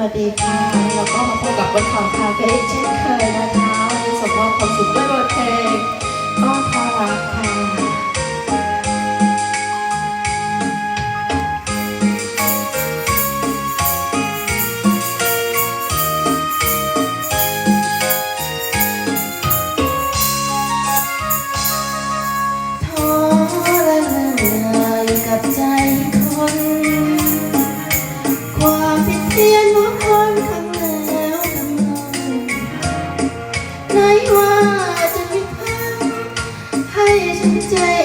สวัสดีค่ะ แล้วก็มาพบกับบนเขาคาเฟ่เช่น decisions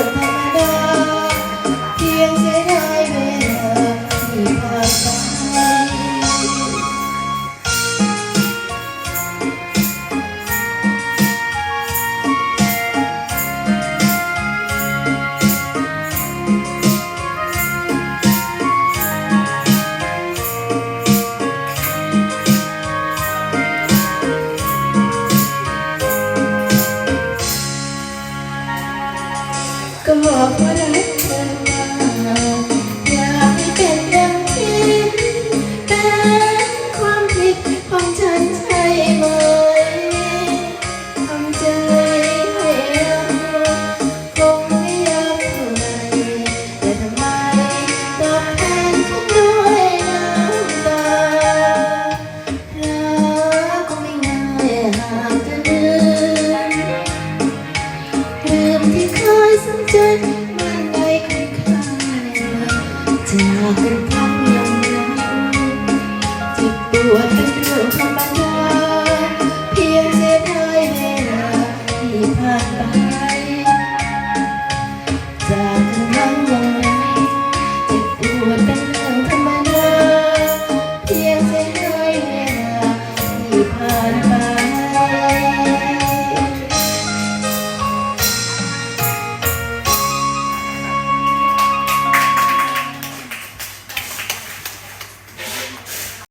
ธรรมดาเพียงแค่ยดา come on, what จะมาไว้ข้างจากกันพักยังไงเจ็ปวด